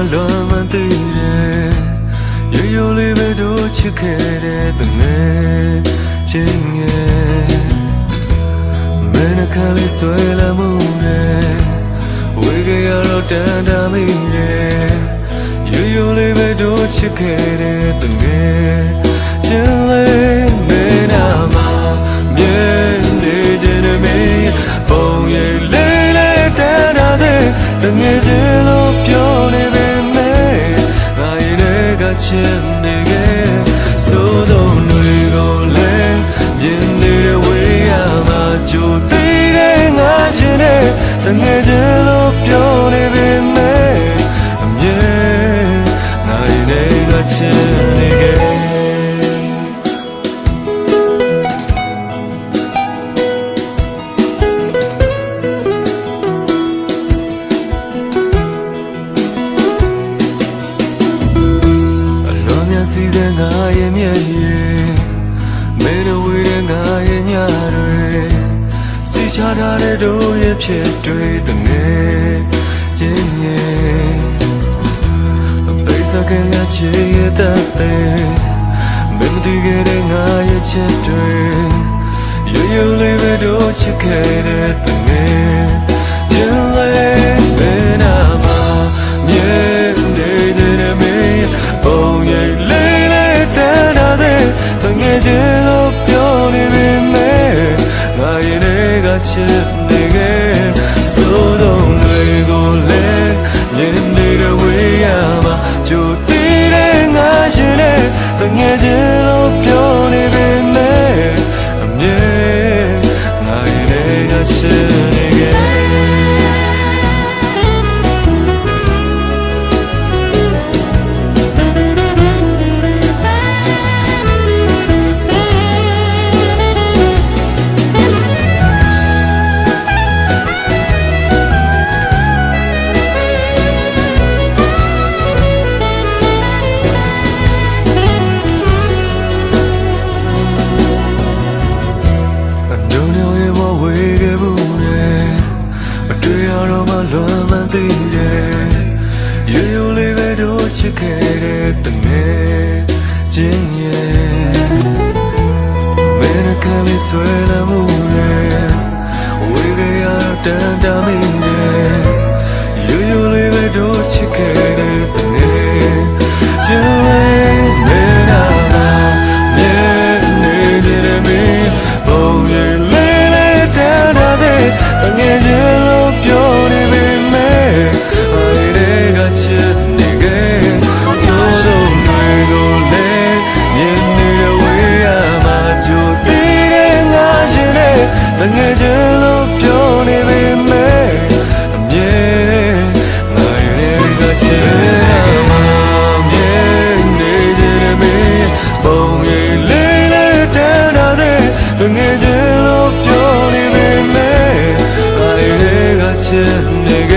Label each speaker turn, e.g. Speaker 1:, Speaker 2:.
Speaker 1: တွေ့ရတော့မှလွမ်းမှန်သိတယ်ရိုးရိုးလေးပဲတို့ချစ်ခဲ့တဲ့တငယ်ချင်းငယ်မင်းနှခမ်းလေးဆွဲလာမှုနဲ့ဝေကြရတော့တန်တာမိတယ်ရိုးရိုးလေးပဲတို့ချစ်ခဲ့တဲ့တငယ်ချင်းလေးမင်းနာမှာမြဲနေခြင်းနဲ့မင်းပုံရိပ်လေးလေးတန်တာစေတငယ်ချင်း နဲ့တငယ်ချင်းလို့ပြောနေပေမဲ့အမြဲငါရင်တွေကချင်နေခဲ့အလွန်များစီးတဲ့ငါရဲ့မျက်ရ ချထားတဲ့တို့ရဲ့ဖြစ်တွေတငယ်ချင်းရဲ့အပိစကငါချေရဲ့တတ်တဲ့မင်းမတည်ခဲ့တဲ့ငါရဲ့ချက်တွေရိုးရိုးလေးပဲတို့ချစ်ခဲ့တဲ့တငယ်ချင်း တွေ တို့ချစ်ခဲ့တဲ့တငယ်ချင်းရဲ့မင်းကလေးဆွဲလာမှုနဲ့ဝေခဲ့ရတန်တာမိတ ငငယ်ချင်းလို့ပြောနေပေမဲ့အမြဲငါရဲ့ကချင်မှာမြဲနေခြင်းနဲ့မင်းပုံရိပ်လေးလေးတန်းတာစေငငယ်ချင်းလို့ပြောနေပေမဲ့ငါရဲ့ကချင်